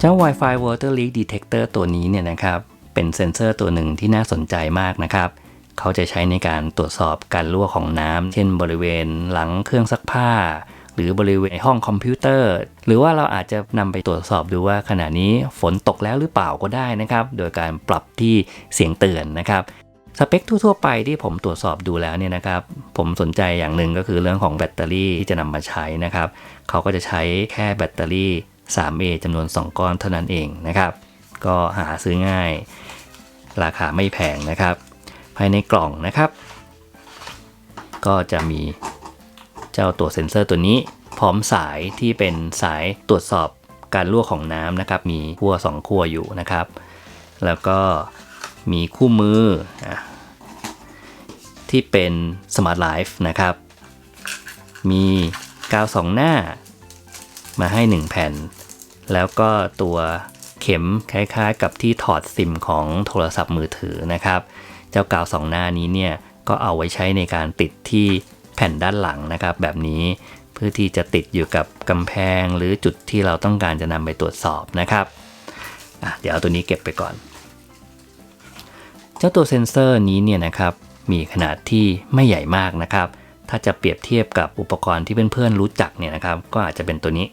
เจ้า Wi-Fi Water Leak Detector ตัวนี้เนี่ยนะครับ เป็นเซ็นเซอร์ตัวหนึ่งที่น่าสนใจมากนะครับ เขาจะใช้ในการตรวจสอบการรั่วของน้ำ เช่นบริเวณหลังเครื่องซักผ้า หรือบริเวณห้องคอมพิวเตอร์ หรือว่าเราอาจจะนำไปตรวจสอบดูว่าขณะนี้ฝนตกแล้วหรือเปล่าก็ได้นะครับ โดยการปรับที่เสียงเตือนนะครับสเปคทั่วๆไปที่ผมตรวจสอบดูแล้วเนี่ยนะครับ ผมสนใจอย่างหนึ่งก็คือเรื่องของแบตเตอรี่ที่จะนำมาใช้นะครับ เขาก็จะใช้แค่แบตเตอรี่ 3A จำนวน 2 ก้อนเท่านั้นเองนะครับ ก็หาซื้อง่าย ราคาไม่แพงนะครับ ภายในกล่องนะครับ ก็จะมีเจ้าตัวเซ็นเซอร์ตัวนี้ พร้อมสายที่เป็นสายตรวจสอบการรั่วของน้ำนะครับ มีขั้ว2ขั้วอยู่นะครับ แล้วก็มีคู่มือที่เป็น Smart Life นะครับ มีกาวสองหน้า มาให้ 1 แผ่น แล้วก็ตัวเข็มคล้ายๆ กับที่ถอดซิมของโทรศัพท์มือถือนะครับ เจ้ากาวสองหน้านี้เนี่ยก็เอาไว้ใช้ในการติดที่แผ่นด้านหลังนะครับ แบบนี้เพื่อที่จะติดอยู่กับกำแพงหรือจุดที่เราต้องการจะนำไปตรวจสอบนะครับเดี๋ยวเอาตัวนี้เก็บไปก่อน เจ้าตัวเซ็นเซอร์นี้เนี่ยนะครับมีขนาดที่ไม่ใหญ่มากนะครับ ถ้าจะเปรียบเทียบกับอุปกรณ์ที่เพื่อนๆรู้จักเนี่ยนะครับ ก็อาจจะเป็นตัวนี้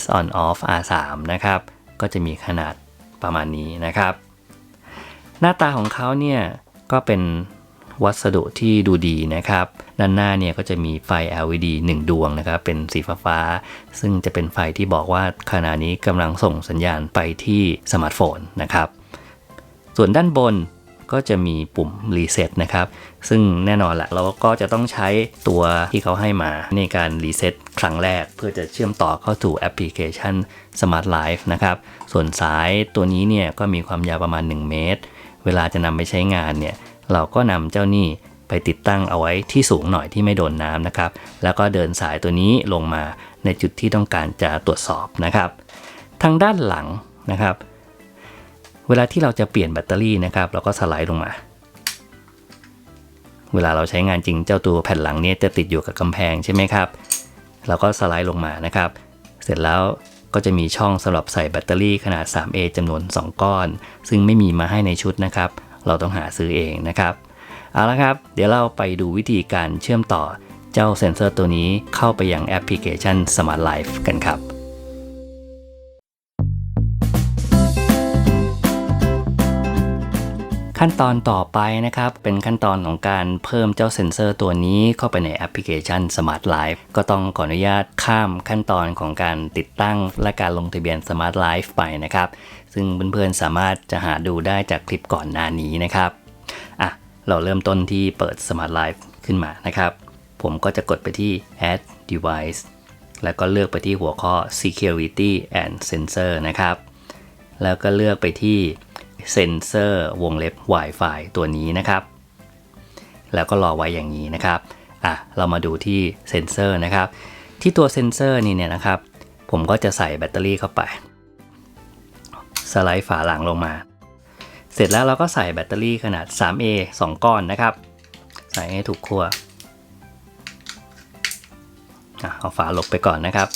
S on off R3 นะครับ ก็จะมีขนาดประมาณนี้นะครับ หน้าตาของเขาเนี่ยก็เป็นวัสดุที่ดูดีนะครับ ด้านหน้าเนี่ยก็จะมีไฟ LED 1 ดวงนะครับ เป็นสีฟ้าๆซึ่งจะเป็นไฟที่บอกว่าขณะนี้กำลังส่งสัญญาณไปที่สมาร์ทโฟนนะครับ ส่วนด้านบน ก็จะมีปุ่มรีเซ็ตนะครับ ซึ่งแน่นอนแหละเราก็จะต้องใช้ตัวที่เขาให้มาในการรีเซ็ตครั้งแรก เพื่อจะเชื่อมต่อเข้าสู่แอปพลิเคชัน Smart Life นะครับ ส่วนสายตัวนี้เนี่ยก็มีความยาวประมาณ 1 เมตร เวลาจะนำไปใช้งานเนี่ยเราก็นำเจ้านี่ไปติดตั้งเอาไว้ที่สูงหน่อยที่ไม่โดนน้ำนะครับ แล้วก็เดินสายตัวนี้ลงมาในจุดที่ต้องการจะตรวจสอบนะครับ ทางด้านหลังนะครับ เวลาที่เราจะเปลี่ยนแบตเตอรี่นะครับ เราก็สไลด์ลงมา เวลาเราใช้งานจริงเจ้าตัวแผ่นหลังนี้จะติดอยู่กับกำแพงใช่ไหมครับ เราก็สไลด์ลงมานะครับ เสร็จแล้วก็จะมีช่องสำหรับใส่แบตเตอรี่ขนาด 3A จำนวน 2 ก้อน ซึ่งไม่มีมาให้ในชุดนะครับ เราต้องหาซื้อเองนะครับ เอาละครับ เดี๋ยวเราไปดูวิธีการเชื่อมต่อเจ้าเซ็นเซอร์ตัวนี้เข้าไปยังแอปพลิเคชัน Smart Life กันครับ ขั้นตอนต่อไปนะครับ เป็นขั้นตอนของการเพิ่มเจ้าเซ็นเซอร์ตัวนี้เข้าไปในแอปพลิเคชัน Smart Life ก็ต้องขออนุญาตข้ามขั้นตอนของการติดตั้งและการลงทะเบียน Smart Life ไปนะครับ ซึ่งเพื่อนๆสามารถจะหาดูได้จากคลิปก่อนหน้านี้นะครับอะเราเริ่มต้นที่เปิด Smart Life ขึ้นมานะครับ ผมก็จะกดไปที่ Add Device แล้วก็เลือกไปที่หัวข้อ Security and Sensor นะครับ แล้วก็เลือกไปที่ เซนเซอร์วงเล็บ Wi-Fi ตัวนี้นะครับ แล้วก็รอไว้อย่างนี้นะครับอะเรามาดูที่เซนเซอร์นะครับ ที่ตัวเซนเซอร์นี่เนี่ยนะครับ ผมก็จะใส่แบตเตอรี่เข้าไป สไลด์ฝาหลังลงมา เสร็จแล้วเราก็ใส่แบตเตอรี่ขนาด 3A 2 ก้อนนะครับ ใส่ให้ถูกขั้วอเอาฝาหลบไปก่อนนะครับ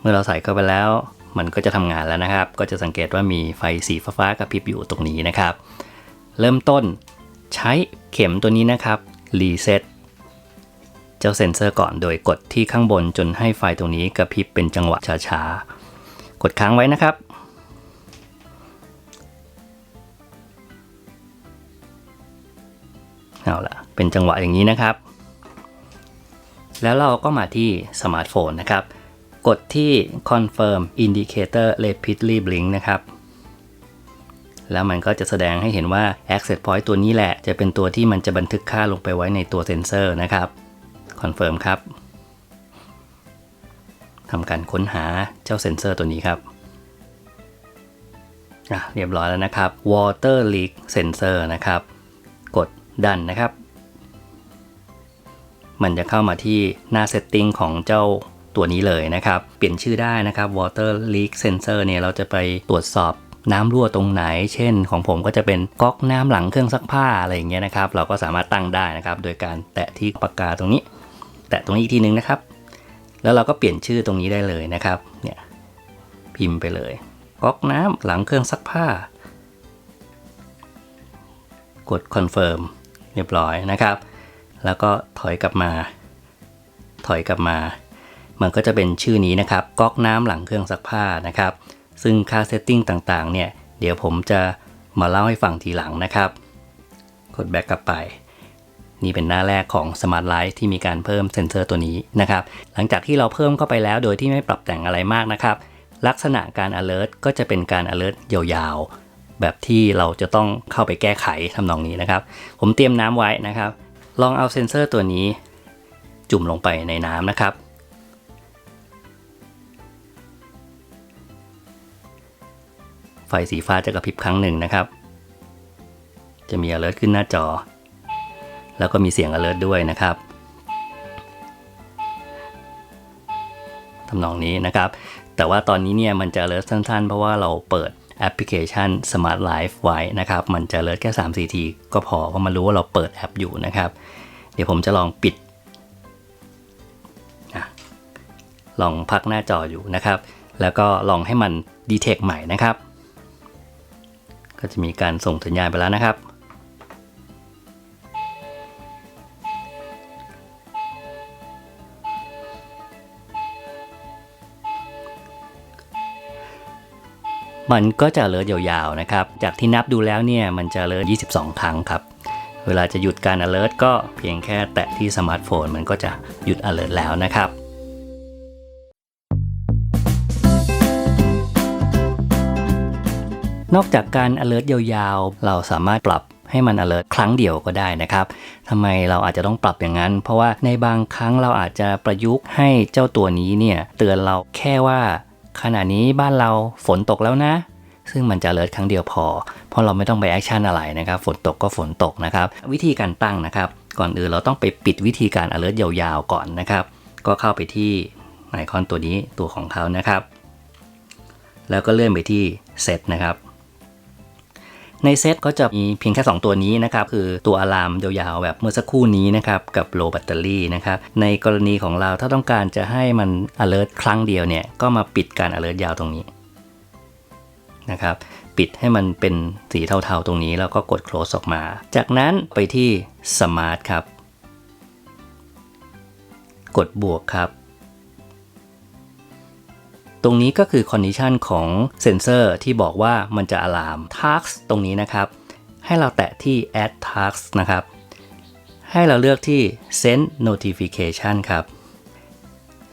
เมื่อเราใส่เข้าไปแล้ว มันก็จะทำงานแล้วนะครับ ก็จะสังเกตว่ามีไฟสีฟ้าๆกระพริบอยู่ตรงนี้นะครับ เริ่มต้นใช้เข็มตัวนี้นะครับรีเซ็ตเจ้าเซ็นเซอร์ก่อนโดยกดที่ข้างบนจนให้ไฟตรงนี้กระพริบเป็นจังหวะช้าๆ กดค้างไว้นะครับเอาละเป็นจังหวะอย่างนี้นะครับ แล้วเราก็มาที่สมาร์ทโฟนนะครับ กดที่ confirm indicator repeatedly blink นะครับ แล้วมันก็จะแสดงให้เห็นว่า access point ตัวนี้แหละ จะเป็นตัวที่มันจะบันทึกค่าลงไปไว้ในตัวเซ็นเซอร์นะครับ confirm ครับทำการค้นหาเจ้าเซ็นเซอร์ตัวนี้ครับเรียบร้อยแล้วนะครับ water leak sensor นะครับ กดดันนะครับ มันจะเข้ามาที่หน้า setting ของเจ้า ตัวนี้เลยนะครับ เปลี่ยนชื่อได้นะครับ water leak sensor เนี่ยเราจะไปตรวจสอบน้ำรั่วตรงไหน เช่น ของผมก็จะเป็นก๊อกน้ำหลังเครื่องซักผ้าอะไรอย่างเงี้ยนะครับ เราก็สามารถตั้งได้นะครับ โดยการแตะที่ปากกาตรงนี้ แตะตรงนี้อีกทีนึงนะครับ แล้วเราก็เปลี่ยนชื่อตรงนี้ได้เลยนะครับ เนี่ยพิมพ์ไปเลย ก๊อกน้ำหลังเครื่องซักผ้า กดคอนเฟิร์มเรียบร้อยนะครับ แล้วก็ถอยกลับมา ถอยกลับมา มันก็จะเป็นชื่อนี้นะครับก๊อกน้ำหลังเครื่องซักผ้านะครับ ซึ่งค่าเซตติ้งต่างๆเนี่ยเดี๋ยวผมจะมาเล่าให้ฟังทีหลังนะครับ กดแบ็กกลับไป นี่เป็นหน้าแรกของ Smart Life ที่มีการเพิ่มเซ็นเซอร์ตัวนี้นะครับ หลังจากที่เราเพิ่มเข้าไปแล้วโดยที่ไม่ปรับแต่งอะไรมากนะครับ ลักษณะการ alert ก็จะเป็นการ alert ยาวๆ แบบที่เราจะต้องเข้าไปแก้ไขทำนองนี้นะครับ ผมเตรียมน้ำไว้นะครับ ลองเอาเซ็นเซอร์ตัวนี้ จุ่มลงไปในน้ำนะครับ ไฟสีฟ้าจะกระพริบครั้งหนึ่งนะครับ จะมี alert ขึ้นหน้าจอ แล้วก็มีเสียง alert ด้วยนะครับทำนองนี้นะครับ แต่ว่าตอนนี้เนี่ยมันจะ alert สั้นๆ เพราะว่าเราเปิดแอปพลิเคชัน Smart Life ไว้นะครับ มันจะ alert แค่ 3-4 ทีก็พอเพราะมันรู้ว่าเราเปิดแอปอยู่นะครับ เดี๋ยวผมจะลองปิดลองพักหน้าจออยู่นะครับ แล้วก็ลองให้มัน detect ใหม่นะครับ ก็จะมีการส่งสัญญาณไปแล้วนะครับ มันก็จะเลิศยาวๆนะครับ จากที่นับดูแล้วเนี่ยมันจะเลิศ22 ครั้งครับ เวลาจะหยุดการ alert ก็เพียงแค่แตะที่สมาร์ทโฟน มันก็จะหยุด alert แล้วนะครับ นอกจากการ alert ยาวๆ เราสามารถปรับให้มัน alert ครั้งเดียวก็ได้นะครับทำไมเราอาจจะต้องปรับอย่างนั้น เพราะว่าในบางครั้งเราอาจจะประยุกต์ให้เจ้าตัวนี้เนี่ยเตือนเราแค่ว่า ขณะนี้บ้านเราฝนตกแล้วนะ ซึ่งมันจะ alert ครั้งเดียวพอ เพราะเราไม่ต้องไปแอคชั่นอะไรนะครับ ฝนตกก็ฝนตกนะครับ วิธีการตั้งนะครับ ก่อนอื่นเราต้องไปปิดวิธีการ alert ยาวๆ ก่อนนะครับ ก็เข้าไปที่ไอคอนตัวนี้ตัวของเขานะครับ แล้วก็เลื่อนไปที่ set นะครับ ในเซตก็จะมีเพียงแค่ 2 ตัวนี้นะครับ คือตัวอะลามยาวๆแบบเมื่อสักครู่นี้นะครับ กับโลแบตเตอรี่นะครับ ในกรณีของเราถ้าต้องการจะให้มัน alert ครั้งเดียวเนี่ย ก็มาปิดการ alert ยาวตรงนี้นะครับ ปิดให้มันเป็นสีเทาๆตรงนี้ แล้วก็กด close ออกมา จากนั้นไปที่ smart ครับ กดบวกครับ ตรงนี้ก็คือคอนดิชันของเซนเซอร์ที่บอกว่ามันจะอะลาม task ตรงนี้นะครับ ให้เราแตะที่ add task นะครับ ให้เราเลือกที่ send notification ครับ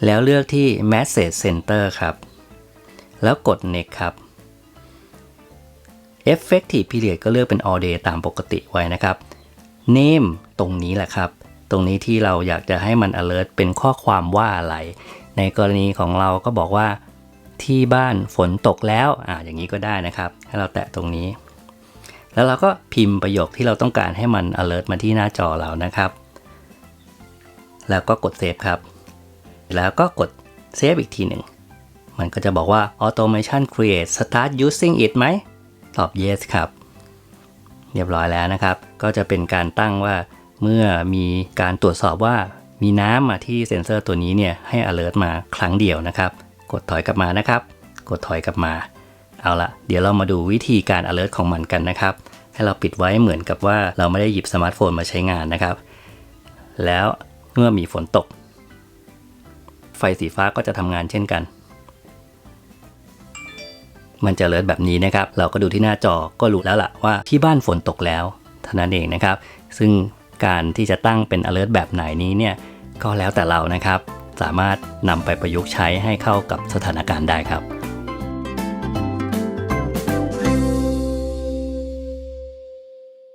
แล้วเลือกที่ message center ครับ แล้วกด next ครับ effective period ก็เลือกเป็น all day ตามปกติไว้นะครับ name ตรงนี้แหละครับ ตรงนี้ที่เราอยากจะให้มัน alert เป็นข้อความว่าอะไร ในกรณีของเราก็บอกว่า ที่บ้านฝนตกแล้วอ่าอย่างนี้ก็ได้นะครับ ให้เราแตะตรงนี้ แล้วเราก็พิมพ์ประโยคที่เราต้องการให้มัน alert มาที่หน้าจอเรานะครับ แล้วก็กดเซฟครับ แล้วก็กดเซฟอีกทีหนึ่ง มันก็จะบอกว่า automation create start using it ไหม ตอบ yes ครับ เรียบร้อยแล้วนะครับ ก็จะเป็นการตั้งว่าเมื่อมีการตรวจสอบว่ามีน้ำมาที่เซ็นเซอร์ตัวนี้เนี่ยให้ alert มาครั้งเดียวนะครับ กดถอยกลับมานะครับ กดถอยกลับมา เอาละเดี๋ยวเรามาดูวิธีการ alert ของมันกันนะครับ ให้เราปิดไว้เหมือนกับว่าเราไม่ได้หยิบสมาร์ทโฟนมาใช้งานนะครับ แล้วเมื่อมีฝนตก ไฟสีฟ้าก็จะทำงานเช่นกัน มันจะ alert แบบนี้นะครับ เราก็ดูที่หน้าจอก็รู้แล้วล่ะว่าที่บ้านฝนตกแล้วเท่านั้นเองนะครับ ซึ่งการที่จะตั้งเป็น alert แบบไหนนี้เนี่ยก็แล้วแต่เรานะครับ สามารถนำไปประยุกต์ใช้ให้เข้ากับสถานการณ์ได้ครับ